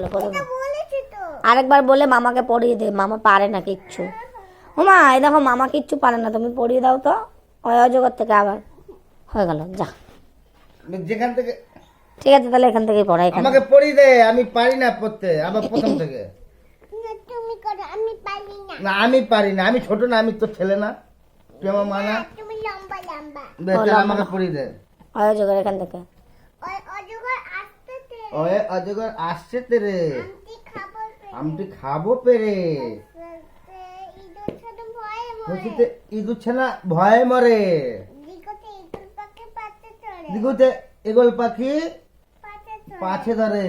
ভালো করে বল। বলেছি তো। আরেকবার বলে মামাকে পড়িয়ে দে মামা পারে না কিচ্ছু। ওমা এই দেখো মামা কিচ্ছু পারে না তুমি পড়িয়ে দাও তো। অজগর থেকে আবার। হয়ে গেল যা। যেখান থেকে ঠিক আছে তাহলে এখান থেকেই পড়া এখানে। আমাকে পড়ি দে আমি পারি না পড়তে আবার প্রথম থেকে। তুমি করো আমি পারি না। না আমি পারি না আমি ছোট না আমি তো ছেলে না। তুই আমার মা না? তুমি লম্বা লম্বা। আমাকে পড়ি দে। অজগর এখান থেকে। অজগর ওয়ে অজগর আসছে তেরে? আমটি খাব আমটি খাব পেরে। খুশিতে ইঁদুর ছানা ভয়ে মরে। দিগুতে এগোল পাখি পাছে ধরে।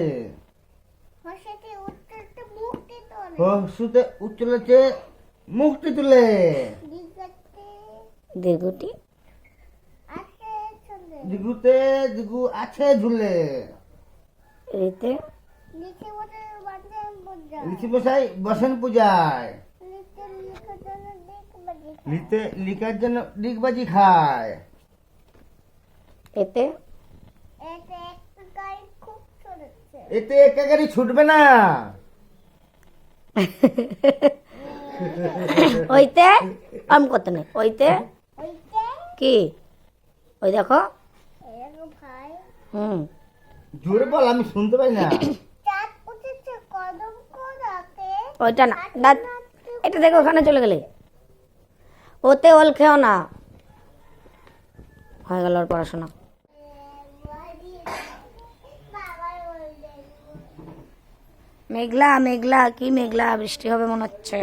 হসেতে উচ্চলেছে মুক্তি তুলে। দিগতে দীর্ঘটি আসে চলে দিগুতে দিগু আছে ঝুলে। এতে বাঁধে বসাই বসেন পূজায়। লিখে বাজি লিখার জন্য ডিগবাজি খায়। এতে এতে একা গাড়ি ছুটবে না। ওইতে আম করতে নেই? ওইতে ওইতে কি? ওই দেখো। হুম। জোরে বল, আমি শুনতে পাই না। ওইটা না এটা দেখো, ওখানে চলে গেলে। ওতে ওল খেও না। হয়ে গেল ওর পড়াশোনা। মেঘলা মেঘলা, কি মেঘলা বৃষ্টি হবে মনে হচ্ছে।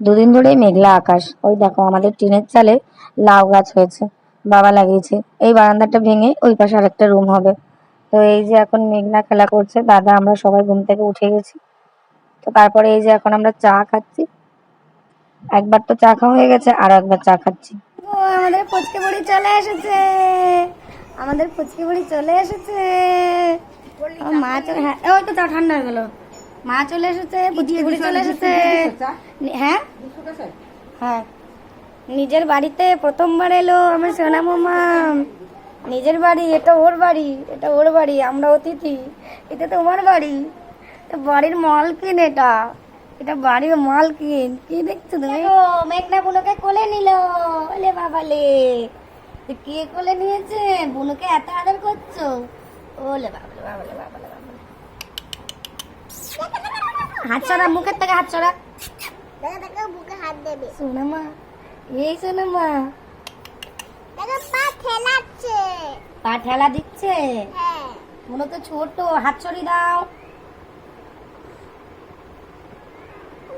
দুদিন ধরেই মেঘলা আকাশ। ওই দেখো, আমাদের টিনের চালে লাউ গাছ হয়েছে, বাবা লাগিয়েছে। এই বারান্দাটা ভেঙে ওই পাশে আরেকটা রুম হবে। তো এই যে এখন মেঘলা খেলা করছে, দাদা, আমরা সবাই ঘুম থেকে উঠে গেছি। তো তারপরে এই যে এখন আমরা চা খাচ্ছি। একবার তো চা খাওয়া হয়ে গেছে, আর একবার চা খাচ্ছি। আমাদের পুচকে বুড়ি চলে এসেছে। আমাদের পুচকে বুড়ি চলে এসেছে। মা চলে হ্যাঁ তো চা ঠান্ডা হয়ে গেল। মা চলে এসেছে পুচকে চলে এসেছে। হ্যাঁ? হ্যাঁ। নিজের বাড়িতে প্রথমবার এলো আমার সোনা মামা। নিজের বাড়ি এটা ওর বাড়ি এটা ওর বাড়ি আমরা অতিথি। এটা তোমার বাড়ি। বাড়ির মালকিন এটা। এটা বাড়ির মালকিন। কি দেখছ তুমি? ও মেঘনা বুনুকে কোলে নিল। ওলে বাবা লে। কে কোলে নিয়েছে? বুনুকে এত আদর করছ? ওলে বাবালে বাবালে বাবালে হাত মুখের থেকে হাত বুকে হাত দেবে। সোনা মা এই সোনা মা দেখা পা খেলাচ্ছে পা ঠেলা দিচ্ছে? হ্যাঁ। ছোট হাত দাও।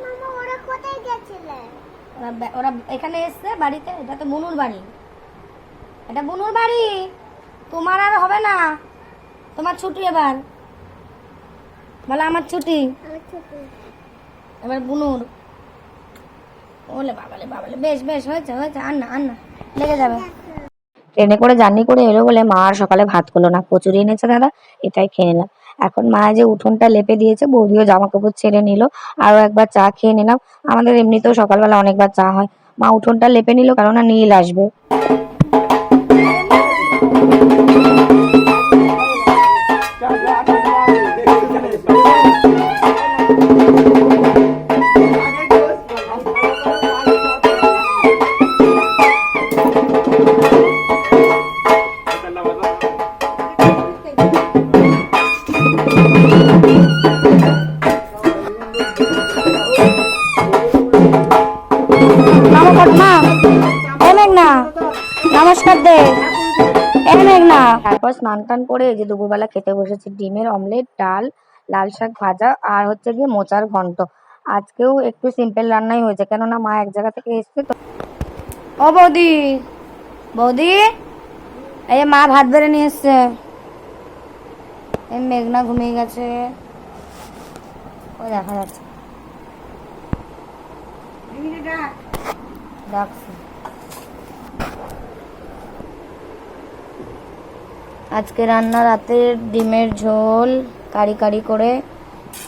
মামা ওরা কোথায় গেছিলে? ওরা এখানে এসছে বাড়িতে এটা তো বুনুর বাড়ি। এটা বুনুর বাড়ি? তোমার আর হবে না। তোমার ছুটি এবার। বলো আমার ছুটি। এবার বুনুর। ওলে বাবালে বাবালে বেশ বেশ হয়েছে হয়েছে আর না আর না লেগে যাবে। ট্রেনে করে জার্নি করে এলো বলে মা আর সকালে ভাত করল না কচুরি এনেছে দাদা এটাই খেয়ে নিলাম। এখন মা যে উঠোনটা লেপে দিয়েছে বৌদিও জামা কাপড় ছেড়ে নিল আরও একবার চা খেয়ে নিলাম। আমাদের এমনিতেও সকালবেলা অনেকবার চা হয়। মা উঠোনটা লেপে নিল কেননা নীল আসবে। তারপর স্নান টান করে এই যে দুপুরবেলা খেতে বসেছি ডিমের অমলেট ডাল লাল শাক ভাজা আর হচ্ছে গিয়ে মোচার ঘন্ট। আজকেও একটু সিম্পল রান্নাই হয়েছে কেননা মা এক জায়গা থেকে এসছে তো। ও বৌদি বৌদি এই যে মা ভাত বেড়ে নিয়ে এসছে। এই মেঘনা ঘুমিয়ে গেছে। ও দেখা যাচ্ছে। ডাকছে। আজকে রান্না রাতের ডিমের ঝোল, কারি কারি করে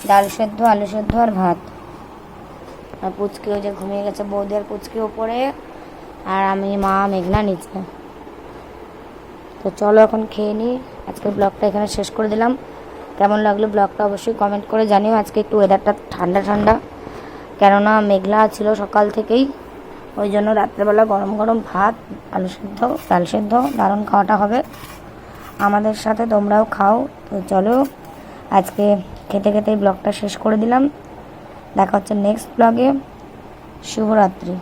ডাল সেদ্ধ, আলু সেদ্ধ আর ভাত। আর পুচকেও যে ঘুমিয়ে গেছে, বৌদি আর পুচকে ওপরে, আর আমি, মা, মেঘনা নিচে। তো চলো এখন খেয়ে নিই আজকে ব্লগটা এখানে শেষ করে দিলাম। কেমন লাগল ব্লগটা অবশ্যই কমেন্ট করে জানিও। আজকে একটু ওয়েদারটা ঠান্ডা ঠান্ডা। কেননা মেঘলা ছিল সকাল থেকেই। ওই জন্য রাত্রেবেলা গরম গরম ভাত, আলু সেদ্ধ, ডাল সেদ্ধ দারুণ খাওয়াটা হবে। আমাদের সাথে, তোমরাও খাও। তো চলো, আজকে খেতে খেতে ব্লগটা শেষ করে দিলাম। দেখা হচ্ছে নেক্সট ব্লগে শুভরাত্রি।